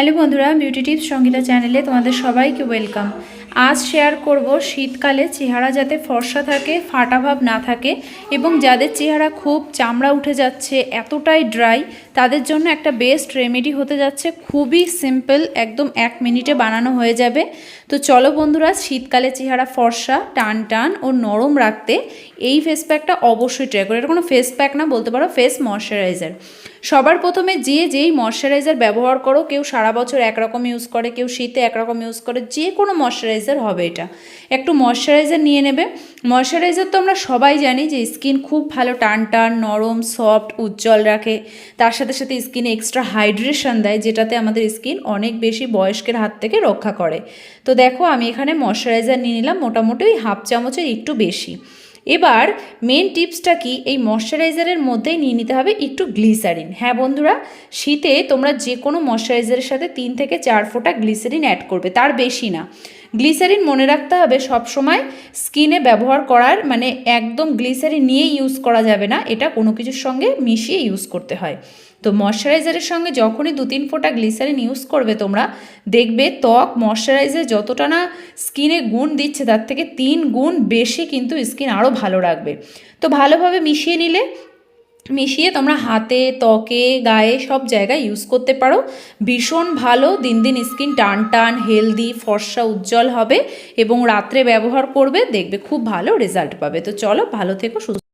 Hello বন্ধুরা beauty tips Sangeeta চ্যানেলে তোমাদের সবাইকে ওয়েলকাম। আজ শেয়ার করব শীতকালে চেহারা যাতে ফর্সা থাকে, ফাটা ভাব না থাকে এবং যাদের চেহারা খুব চামড়া উঠে যাচ্ছে, এতটাই ড্রাই তাদের জন্য একটা বেস্ট রেমেডি হতে যাচ্ছে। খুবই সিম্পল একদম এক মিনিটে বানানো হয়ে যাবে। তো চলো বন্ধুরা, শীতকালে চেহারা ফর্সা, টান টান ও নরম রাখতে এই ফেস প্যাকটা অবশ্যই ট্রাই করো। এটা কোনো ফেস প্যাক না, বলতে পারো ফেস ময়শ্চারাইজার সবার প্রথমে যে যেই ময়শ্চারাইজার ব্যবহার করো, কেউ সারা বছর একরকম ইউজ করে, কেউ শীতে একরকম ইউজ করে, যে কোনো ময়শ্চারাইজার হবে এটা। একটু ময়শ্চারাইজার নিয়ে নেবে। ময়শ্চারাইজার তো আমরা সবাই জানি যে স্কিন খুব ভালো টান টান নরম, সফট, উজ্জ্বল রাখে। তার সাথে সাথে স্কিনে এক্সট্রা হাইড্রেশন দেয়, যেটাতে আমাদের স্কিন অনেক বেশি বয়স্কের হাত থেকে রক্ষা করে। তো দেখো, আমি এখানে ময়শ্চারাইজার নিয়ে নিলাম, মোটামুটি ওই হাফ চামচের একটু বেশি। এবার মেন টিপসটা কি? এই ময়শ্চারাইজারের মধ্যেই নিয়ে নিতে হবে একটু গ্লিসারিন। হ্যাঁ বন্ধুরা, শীতে তোমরা যে কোনো ময়শ্চারাইজারের সাথে তিন থেকে চার ফোঁটা গ্লিসারিন অ্যাড করবে, তার বেশি না। গ্লিসারিন মনে রাখতে হবে সবসময় স্কিনে ব্যবহার করার মানে একদম গ্লিসারিন নিয়ে ইউজ করা যাবে না, এটা কোনো কিছুর সঙ্গে মিশিয়ে ইউজ করতে হয়। তো ময়শ্চারাইজারের সঙ্গে যখনই দু তিন ফোঁটা গ্লিসারিন ইউজ করবে তোমরা, দেখবে ত্বক ময়শ্চারাইজার যতটা না স্কিনে গুণ দিচ্ছে, তার থেকে তিন গুণ বেশি কিন্তু স্কিন আরও ভালো রাখবে। তো ভালোভাবে মিশিয়ে নিলে মিশিয়ে তোমরা হাতে, ত্বকে, গায়ে সব জায়গায় ইউজ করতে পারো। ভীষণ ভালো, দিন দিন স্কিন টান টান হেলদি ফর্সা, উজ্জ্বল হবে এবং রাত্রে ব্যবহার করবে, দেখবে খুব ভালো রেজাল্ট পাবে। তো চলো, ভালো থেকো, সুস্থ